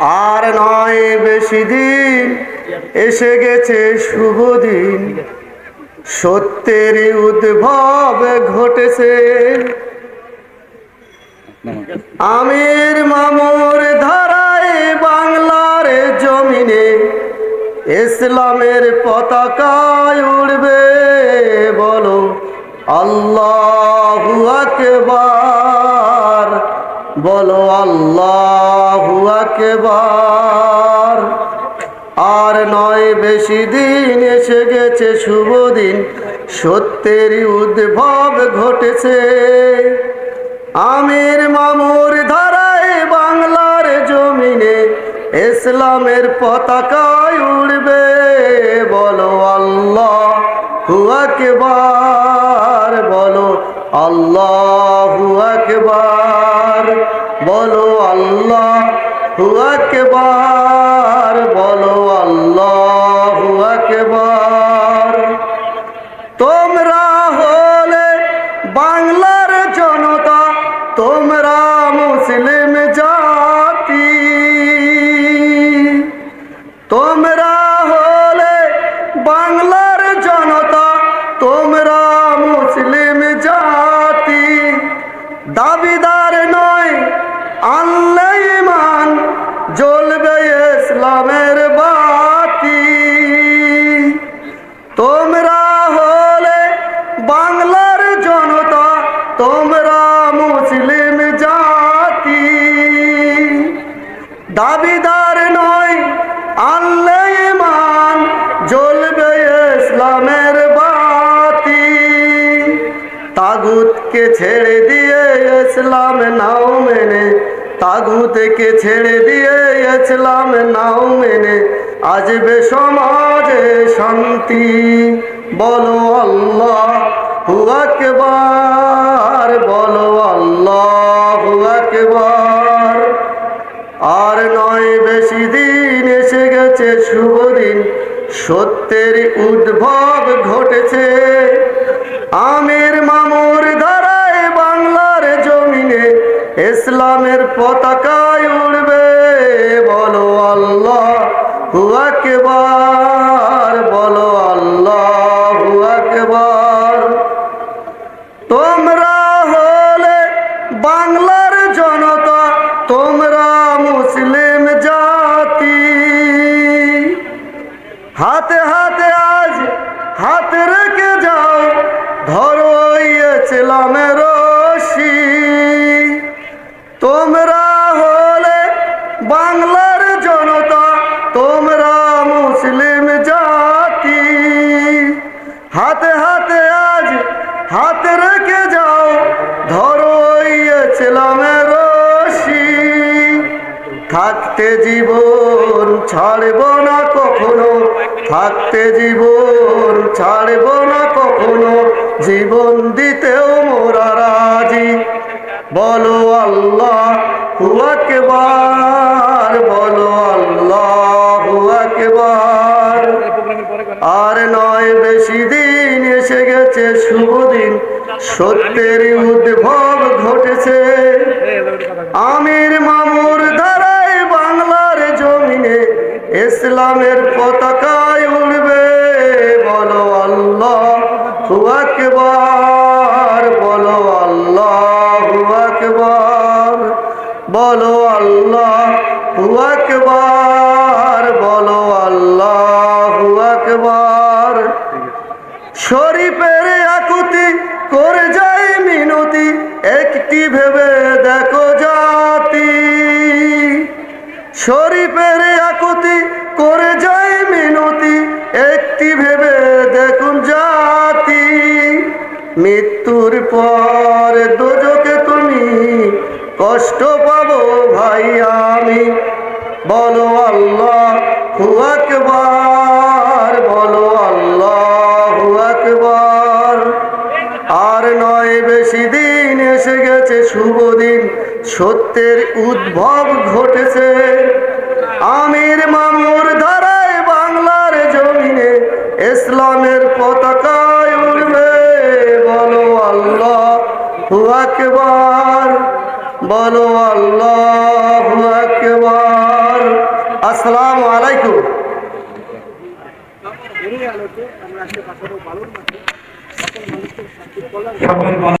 আর নয় বেশি দিন, এসে গেছে শুভ দিন। সত্যের উদ্ভব ঘটেছে। আমির মামুর ধারায় বাংলার জমিনে ইসলামের পতাকায় উড়বে বলো, আল্লাহ আকবার। বলো আল্লাহু আকবার। আর নয়, বেশি দিন এসে গেছে, শুভ দিন। সত্যের উদ্ভব ঘটেছে। আমির মামুর ধারায় বাংলার জমিনে ইসলামের পতাকায় উড়বে। বলো আল্লাহ আকবার। বলো আল্লাহ আকবার বলো আল্লাহ আকবার বলো আল্লাহ আকবার। তোমরা হলে দাবিদার নয় ইমান জ্বলবে ইসলামের বাতি। তোমরা হলে বাংলার জনতা, তোমরা মুসলিম জাতি। দাবিদার নয়, আল্লাহ ইমান জ্বলবে ইসলামের বাতি। তাগুতকে ছেড়ে দিয়ে ইসলাম নাও মেনে তাগুতকে ছেড়ে দিয়ে ইসলাম নাও মেনে। আসবে সমাজে শান্তি, বলো আল্লাহ আকবার বলো আল্লাহ আকবার আর নয়, বেশি দিন এসে গেছে শুভ দিন সত্যের উদ্ভব ঘটেছে। আমির মামুর ইসলামের পতাকায় উড়বে। বলো আল্লাহ আকবার। বলো আল্লাহ আকবার। তোমরা হলে বাংলার জনতা, তোমরা মুসলিম জাতি। হাতে হাতে আজ হাত রেখে যাও, ধরো ইসলামের থাকতে জীবন ছাড়ব না কখনো, থাকতে জীবন ছাড়ব না কখনো, জীবন দিতেও মোরা রাজি। বলো আল্লাহ আকবার বলো আল্লাহ আকবার আর নয়, বেশি দিন এসে গেছে, শুভ দিন। সত্যের উদ্ভব ঘটেছে। আমির মামুর ইসলামের পতাকায় উড়বে। বলো আল্লাহ আকবার। বলো আল্লাহ আকবার। বলো আল্লাহ আকবার। বলো আল্লাহ আকবার। শরীফের আকুতি করে যায় মিনতি, একটি ভেবে দেখো জাতি। শরীফের মৃত্যুর পর দোজকে তুমি কষ্ট পাবো ভাই আমি। বলো আল্লাহ আকবার। বলো আল্লাহ আকবার। আর নয়, বেশি দিন এসে গেছে শুভ দিন। সত্যের উদ্ভব ঘটেছে। আমির মামুর ধারায় বাংলার জমিনে ইসলামের পতাকায় উঠবে আকবার। বলো আল্লাহ আকবর। আসসালামু আলাইকুম। সকল